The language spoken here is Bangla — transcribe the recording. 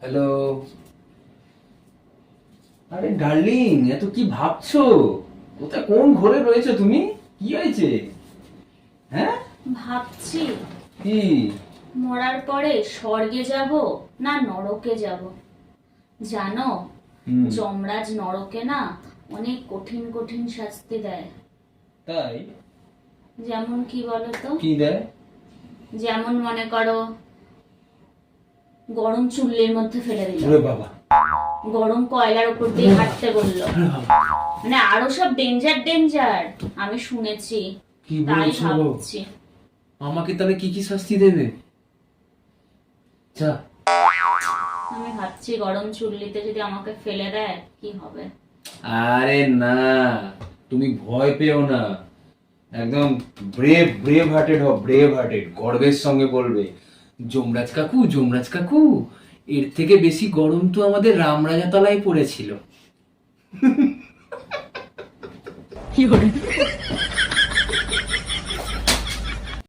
হ্যালো আরে ডার্লিং এত কি ভাবছ? কোথায় কোন ঘরে রয়েছে তুমি? কি হয়েছে? হ্যাঁ? ভাবছি। কি? মরার পরে স্বর্গে যাব না নরকে যাব? জানো যমরাজ নরকে না অনেক কঠিন কঠিন শাস্তি দেয়। তাই? যেমন কি বলতো কি দেয়? যেমন মনে করো গরম চুল্লির মধ্যে ফেলে দিল। বাবা। গরম কয়লার উপর দিয়ে হাঁটতে বলল। মানে আরও সব ডেঞ্জার ডেঞ্জার আমি শুনেছি। তাই ভাবছি। আমাকে তাহলে কি কি শাস্তি দেবে? যা। আমি ভাবছি গরম চুল্লিতে যদি আমাকে ফেলে দেয় কি হবে? আরে না তুমি ভয় পেও না। একদম ব্রেভ ব্রেভ হার্টেড হও ব্রেভ হার্টেড গর্বের সঙ্গে বলবে। যমরাজ কাকু যমরাজ কাকু এর থেকে বেশি গরম তো আমাদের রামরাজা তলায় পড়েছিল।